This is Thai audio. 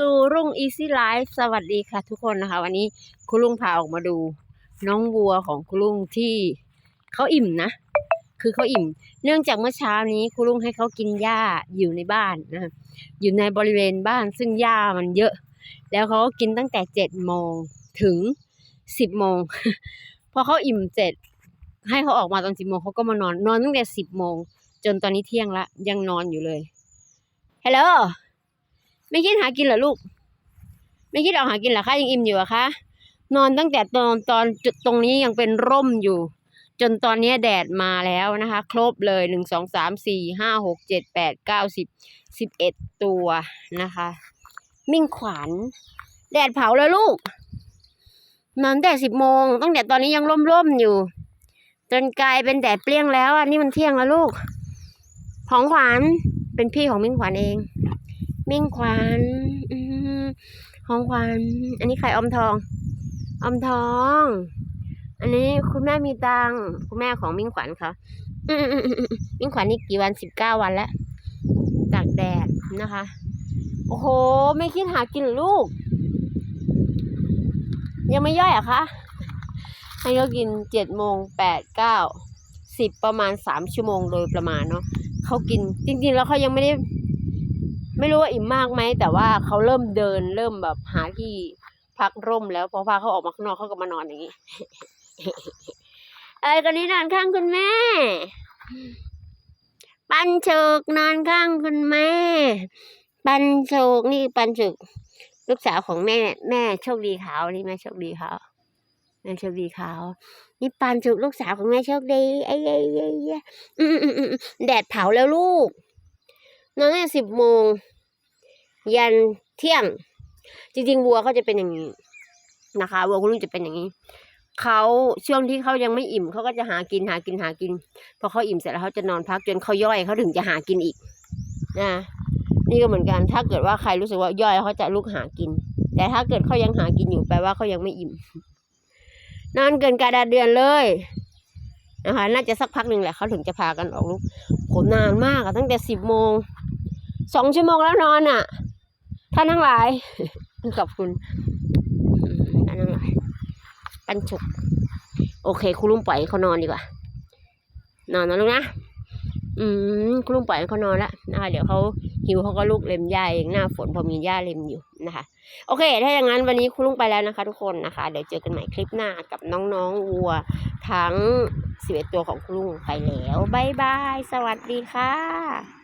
ลูรุ่ง Easy Life สวัสดีค่ะทุกคนนะคะ วันนี้คุณลุงพาออกมาดู น้องวัวของคุณลุงที่เขาอิ่มนะ คือเขาอิ่ม เนื่องจากเมื่อเช้านี้คุณลุงให้เขากินหญ้าอยู่ในบ้านนะอยู่ในบริเวณบ้านซึ่งหญ้ามันเยอะ แล้วเขาก็กินตั้งแต่เจ็ดโมงถึงสิบโมงพอเขาอิ่มเสร็จให้เขาออกมาตอนสิบโมงเขาก็มานอนนอนตั้งแต่สิบโมงจนตอนนี้เที่ยงละยังนอนอยู่เลยฮัลโหล ไม่คิดหากินเหรอลูก ไม่คิดออกหากินเหรอคะยังอิ่มอยู่อะคะนอนตั้งแต่ตอนตอนจุดตรงนี้ยังเป็นร่มอยู่ จนตอนนี้แดดมาแล้วนะคะ ครบเลยหนึ่งสองสามสี่ห้าหกเจ็ดแปดเก้าสิบสิบเอ็ดตัวนะคะ มิ่งขวัญ แดดเผาแล้วลูกนอนแต่สิบโมงตั้งแต่ตอนนี้ยังร่มๆอยู่ จนกลายเป็นแดดเปรี้ยงแล้วอะนี่มันเที่ยงแล้วลูก ของขวัญเป็นพี่ของมิ่งขวัญเอง มิ่งขวัญอืมของขวัญอันนี้ไข่อมทองออมทอง อันนี้คุณแม่มีตังคุณแม่ของมิ่งขวัญค่ะมิ่งขวัญนี่กี่วันสิบเก้าวันแล้วตากแดดนะคะ โอ้โห ไม่คิดหากินลูก ยังไม่ย่อยอะคะให้เขากินเจ็ดโมงแปดเก้าสิบประมาณสามชั่วโมงโดยประมาณเนาะเขากินจริงๆแล้วเขายังไม่ได้ ไม่รู้ว่าอิ่มมากไหมแต่ว่าเขาเริ่มเดินเริ่มแบบหาที่พักร่มแล้วพอพาเขาออกมาข้างนอกเขาก็มานอนอย่างนี้ไอ้คนนี้นอนข้างคุณแม่ ปันโชกนอนข้างคุณแม่ ปันโชกนี่ปันโชกลูกสาวของแม่ แม่โชคดีขาวนี่แม่โชคดีขาวแม่โชคดีขาวนี่ปันโชกลูกสาวของแม่โชคดีไอ้ไอ้ไอ้แดดเผาแล้วลูกนอนตั้งแต่สิบโมง ยันเที่ยง จริงๆวัวเขาจะเป็นอย่างนี้นะคะวัวคุณลุงจะเป็นอย่างนี้เขาช่วงที่เขายังไม่อิ่มเขาก็จะหากินหากินหากิน พอเขาอิ่มเสร็จแล้วเขาจะนอนพักจนเขาย่อยเขาถึงจะหากินอีกนะนี่ก็เหมือนกัน ถ้าเกิดว่าใครรู้สึกว่าย่อยเขาจะลุกหากิน แต่ถ้าเกิดเขายังหากินอยู่แปลว่าเขายังไม่อิ่มนอนเกินกาดาเดือนเลยนะคะน่าจะสักพักหนึ่งแหละเขาถึงจะพากันออกลูกโหนานมากอะตั้งแต่สิบโมงสองชั่วโมงแล้วนอนอะ ท่านทั้งหลาย ขอบคุณท่านทั้งหลายปันฉุก โอเคคุณลุงปล่อยเขานอนดีกว่า นอนนะลูกนะ อืมคุณลุงปล่อยเขานอนแล้วนะคะเดี๋ยวเขาหิวเขาก็ลุกเล็มหญ้าเองหน้าฝนพอมีหญ้าเล็มอยู่นะคะ โอเค ถ้าอย่างนั้นวันนี้คุณลุงไปแล้วนะคะ ทุกคนนะคะ เดี๋ยวเจอกันใหม่คลิปหน้ากับน้องๆวัว ทั้งสิบเอ็ดตัวของคุณลุงไปแล้วบายบาย สวัสดีค่ะ